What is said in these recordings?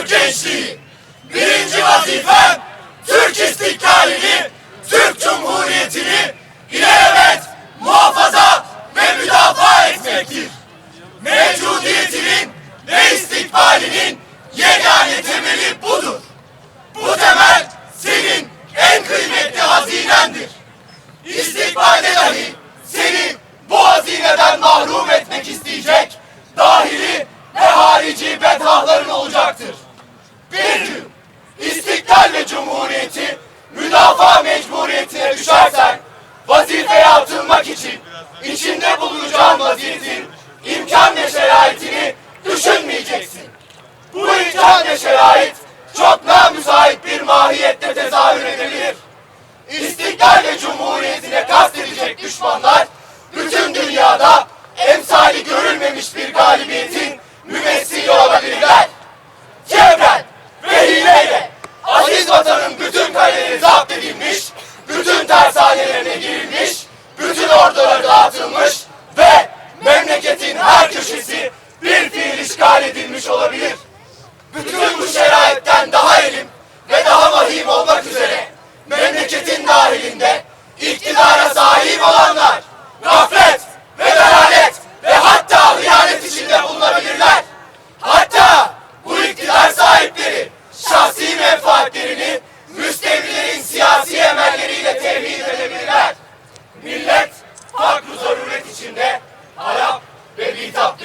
Türk gençliği. Birinci vazifem Türk istiklalini, Türk Cumhuriyeti'ni ilelebet muhafaza ve müdafaa etmektir. Mevcudiyetinin ve istikbalinin yegane temeli budur. Bu temel senin en kıymetli hazinendir. İstikbalde dahi seni bu hazineden mahrum etmek isteyecek dahili ve harici bedhahların olacaktır. Bir gün istiklal ve cumhuriyeti müdafaa mecburiyetine düşersen vazifeye atılmak için içinde bulunacağın vaziyetin imkan ve şeraitini düşünmeyeceksin. Bu imkan ve şerait çok namüsait bir mahiyette tezahür edebilir. İstiklal ve Cumhuriyetine kastedecek düşmanlar bütün dünyada emsali görülmemiş bir galibiyetin mümessili kaleleri zapt edilmiş, bütün tersanelerine girilmiş, bütün orduları dağıtılmış ve memleketin her köşesi bir fiil işgal edilmiş olabilir. Bütün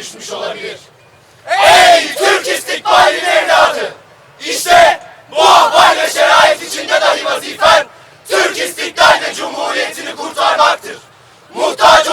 düşmüş olabilir. Ey Türk istikbalinin evladı! İşte bu ahval şerait içinde dahi vazifen Türk istiklal ve cumhuriyetini kurtarmaktır. Muhtaç